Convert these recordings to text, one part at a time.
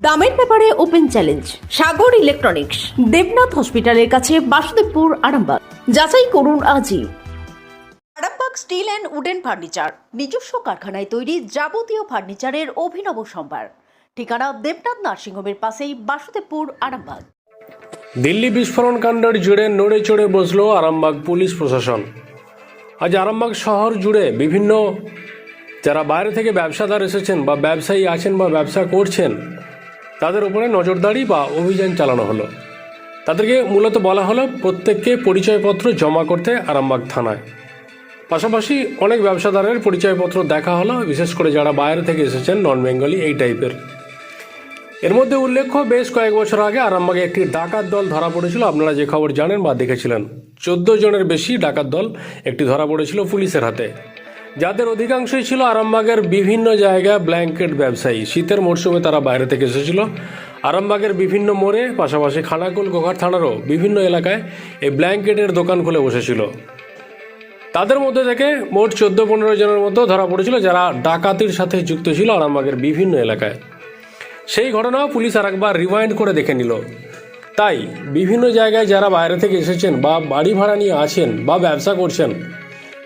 দামের ব্যাপারে open challenge Sagar electronics Debnath হসপিটালের কাছে বাসুদেবপুর আরামবাগ। যাচাই করুন আজই। Arambagh steel and wooden furniture নিজস্ব কারখানায় তৈরি যাবতীয় ফার্নিচারের অভিনব সম্ভার। ঠিকানা দেবনাথ নার্সিংহোমের পাশেই বাসুদেবপুর আরামবাগ। দিল্লি বিস্ফোরণ কাণ্ডের জুড়ে নড়ে চড়ে বসল আরামবাগ পুলিশ প্রশাসন। আজ আরামবাগ শহর জুড়ে বিভিন্ন যারা বাইরে থেকে ব্যবসাদার এসেছেন বা ব্যবসায়ী আছেন বা ব্যবসা করছেন তাদের উপরে নজরদারি বা অভিযান চালানো হলো। তাদেরকে মূলত বলা হলো, প্রত্যেককে পরিচয়পত্র জমা করতে আরামবাগ থানায়। পাশাপাশি অনেক ব্যবসাদারের পরিচয়পত্র দেখা হলো, বিশেষ করে যারা বাইরে থেকে এসেছেন নন বেঙ্গলি এই টাইপের। এর মধ্যে উল্লেখ্য, বেশ কয়েক বছর আগে আরামবাগে একটি ডাকাত দল ধরা পড়েছিল। আপনারা যে খবর জানেন বা দেখেছিলেন, চোদ্দ জনের বেশি ডাকাত দল একটি ধরা পড়েছিল পুলিশের হাতে। যাদের অধিকাংশই ছিল আরামবাগের বিভিন্ন জায়গায় ব্ল্যাঙ্কেট ব্যবসায়ী। শীতের মরশুমে তারা বাইরে থেকে এসেছিল। আরামবাগের বিভিন্ন মোড়ে, পাশাপাশি খানাকুল, গোঘাট থানারও বিভিন্ন এলাকায় এই ব্ল্যাঙ্কেটের দোকান খুলে বসেছিল। তাদের মধ্যে থেকে মোট চোদ্দ পনেরো জনের মতো ধরা পড়েছিল যারা ডাকাতির সাথে যুক্ত ছিল আরামবাগের বিভিন্ন এলাকায়। সেই ঘটনাও পুলিশ আর একবার রিমাইন্ড করে দেখে নিল। তাই বিভিন্ন জায়গায় যারা বাইরে থেকে এসেছেন বা বাড়ি ভাড়া নিয়ে আছেন বা ব্যবসা করছেন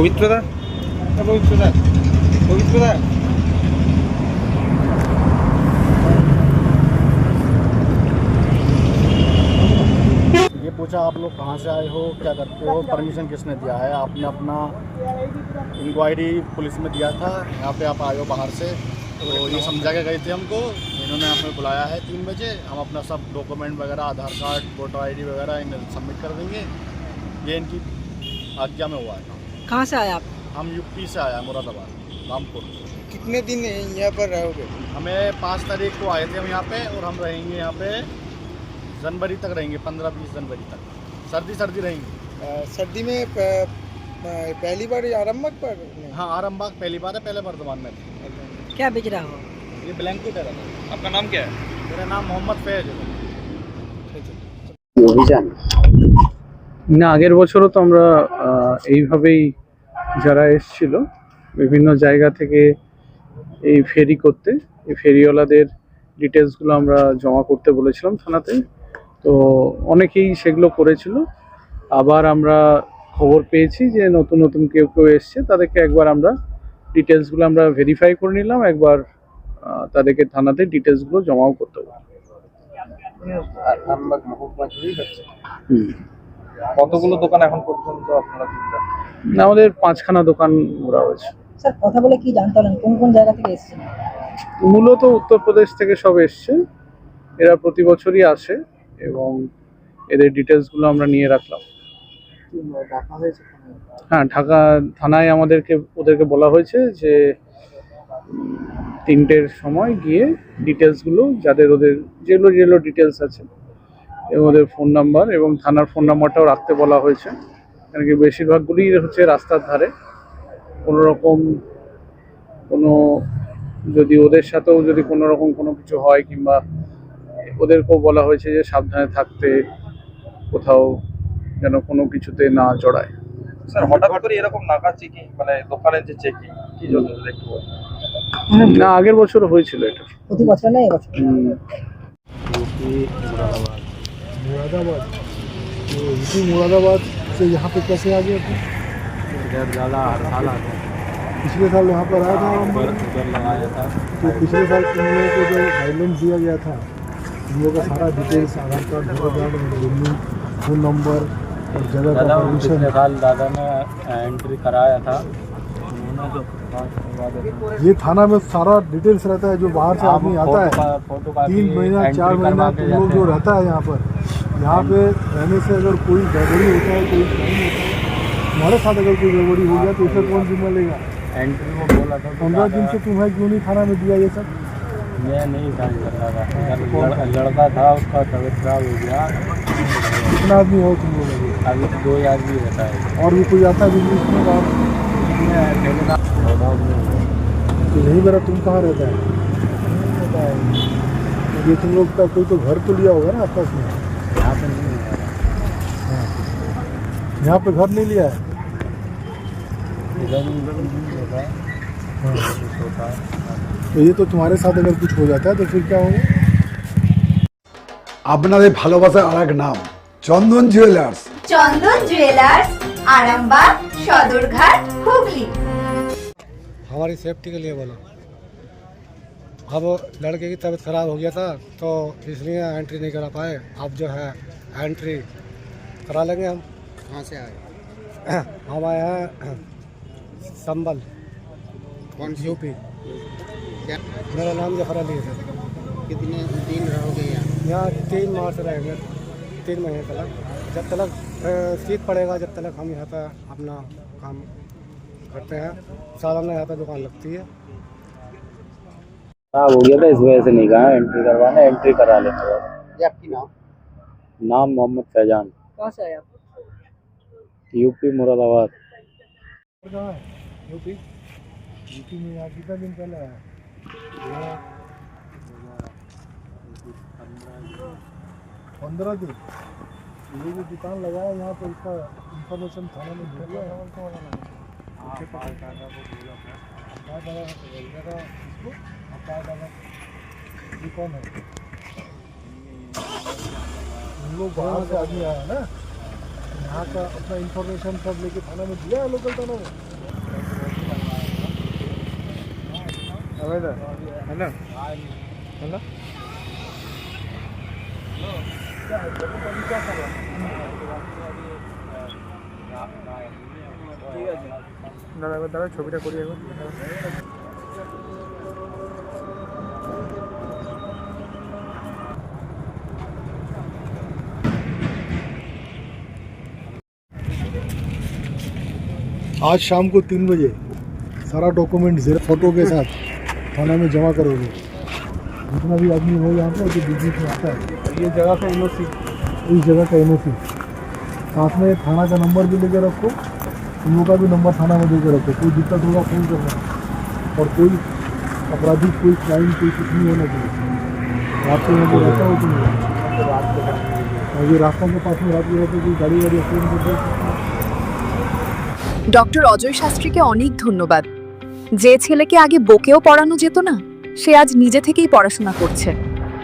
পবিত্রদা পবিত্রদা পবিত্রদা ये पूछा आप लोग कहाँ से आए हो क्या करते हो परमिशन किसने दिया है आपने अपना इंक्वायरी पुलिस में दिया था यहाँ पे आप आए हो बाहर से तो ये समझा के गए थे हमको इन्होंने हमें बुलाया है तीन बजे हम अपना सब डॉक्यूमेंट वगैरह आधार कार्ड वोटर आईडी वगैरह इन्हें सबमिट कर देंगे ये इनकी आज्ञा में हुआ है कहाँ से आए आप हम यूपी से आया मुरादाबाद रामपुर कितने दिन यहाँ पर रहोगे हमें पाँच तारीख को आए थे हम यहाँ पे और हम रहेंगे यहाँ पे जनवरी तक रहेंगे पंद्रह बीस जनवरी तक सर्दी सर्दी रहेंगे अ, सर्दी में प- प- पहली बार आरम्भक पर हाँ आरामबाग पहली बार है पहले वर्धमान में थे क्या बेच रहा हो ये ब्लैंकेट है दादा। आपका नाम क्या है मेरा नाम मोहम्मद फैज है না আগের বছরও তো আমরা আহ, এইভাবেই যারা এসছিল বিভিন্ন জায়গা থেকে এই ফেরি করতে এই ফেরিওয়ালাদের ডিটেলসগুলো আমরা জমা করতে বলেছিলাম থানাতে। তো অনেকেই সেগুলো করেছিল। আবার আমরা খবর পেয়েছি যে নতুন নতুন কেউ কেউ এসছে তাদেরকে একবার আমরা ডিটেলসগুলো আমরা ভেরিফাই করে নিলাম একবার তাদেরকে থানাতে ডিটেলসগুলো জমাও করতে হবে হুম। কতগুলো দোকান এখন পর্যন্ত আপনারা খুললেন? আমাদের পাঁচখানা দোকান ঘোরা হয়েছে। স্যার কথা বলে কি জানতে পারলেন? কোন কোন জায়গা থেকে এসেছেন? মূলত উত্তরপ্রদেশ থেকে সব এসছে। এরা প্রতি বছরই আসে এবং এদের ডিটেলসগুলো আমরা নিয়ে রাখলাম। হ্যাঁ ঢাকা থানায় আমাদেরকে ওদেরকে বলা হয়েছে যে তিনটের সময় গিয়ে ডিটেলসগুলো যাদের ওদের যেগুলো যেগুলো ডিটেলস আছে ওদের ফোন নাম্বার এবং থানার ফোন নাম্বারটাও রাখতে বলা হয়েছে। কারণ কি বেশিরভাগগুলি হচ্ছে রাস্তার ধারে। কোনো রকম কোনো যদি ওদের সাথেও যদি কোনো রকম কোনো কিছু হয় কিংবা ওদেরকেও বলা হয়েছে যে সাবধানে থাকতে কোথাও যেন কোনো কিছুতে না জড়ায়। স্যার হঠাৎ করে এরকম নাকা চেকিং মানে দোকানের যে চেকিং কি জন্য একটু না আগের বছর হয়েছিল এটা। প্রতি বছর না এবছর? मुरादाबाद। तो यूपी मुरादाबाद से यहाँ पे कैसे आ गए थे पिछले साल यहाँ पर आया था आरामबाग? तो पिछले साल तुम लोगों को जो गाइडलाइंस दिया गया था तुम लोगों का सारा details Aadhaar card voter card और फ़ोन नंबर और जगह का परमिशन साल दादा ने एंट्री कराया था। उन्होंने जो ये थाना में सारा डिटेल्स रहता है जो बाहर से आदमी आता है। तीन महीना चार महीना तुम लोग जो रहता है यहाँ पर यहाँ पे रहने से अगर कोई गड़बड़ी होता है कोई तुम्हारे साथ अगर कोई गड़बड़ी हो गया तो उसे कौन जिम्मा लेगा? एंट्री को बोला था पंद्रह दिन से तुम्हें क्यों नहीं थाना में दिया ये सब? मैं नहीं काम कर रहा था लड़- लड़का था उसका तबीयत खराब हो गया। कितना आदमी हो तुम लोग? अभी दो ही आदमी रहता है। और भी कोई आता है बिज़नेस में काम तो यही मेरा तुम कहाँ रहता है ये तुम लोग का कोई तो घर तो लिया होगा ना आपस में यहाँ पे नहीं रहता हाँ। यहाँ पे घर नहीं लिया है इधर उधर नहीं रहता है हाँ। कुछ होता है तो ये तो तुम्हारे साथ अगर कुछ हो जाता है तो फिर क्या होगा আপনাদের ভালোবাসার আর এক নাম চন্দন জুয়েলার্স চন্দন জুয়েলার্স আরামবাগ সদরঘাট হুগলি हमारी सेफ्टी के लिए बोलो अब लड़के की तबीयत खराब हो गया था तो इसलिए एंट्री नहीं करा पाए अब जो है एंट्री करा लेंगे हम कहाँ से आए हम आए हैं संबल कौन यूपी मेरा नाम जफर अली है सर कितने दिन रहोगे यहाँ यहाँ तीन माह से रहेंगे तीन महीने तक जब तक शीत पड़ेगा जब तक हम यहाँ पर अपना काम करते हैं। सालाना यहाँ पर दुकान लगती है। खराब हो गया था इस वजह से नहीं कहा एंट्री करवाना एंट्री करा लेना बस आपकी नाम? नाम मोहम्मद फैजान। कहाँ से आए आप? यूपी मुरादाबाद। कहाँ है यूपी? यूपी में यहाँ कितना दिन पहले आया? पंद्रह दिन? ये जो दुकान लगाया यहाँ पर इसका इंफॉर्मेशन थाना में गया है। क्या दादा को बोल रहा था इसको आप क्या दादा ये कौन है? हम लोग बाहर से आदमी आया ना? यहाँ का अपना इंफॉर्मेशन सब लेके थाना में दिया है लोकल थाना में। है ना? है ना? দাদা এবার দাদা ছবিটা করি একবার आज शाम को तीन बजे सारा डॉक्यूमेंट जेर फोटो के साथ थाना में जमा करोगे जितना भी आदमी हो यहाँ पर जो बिजनेस में आता है ये जगह का एन इस जगह का एन साथ में थाना का नंबर भी लेके रखो तुम लोग का भी नंबर थाना में देके रखो कोई दिक्कत होगा फ़ोन करना और कोई आपराधिक कोई क्राइम कोई कुछ नहीं होना चाहिए रात को यहाँ पे रहता हो तुम लोग और ये रास्ता के पास में रात में रहते कोई गाड़ी वाड़ी एक्सीडेंट कर दे ডক্টর অজয় শাস্ত্রীকে অনেক ধন্যবাদ যে ছেলেকে আগে বকেও পড়ানো যেত না সে আজ নিজে থেকেই পড়াশোনা করছে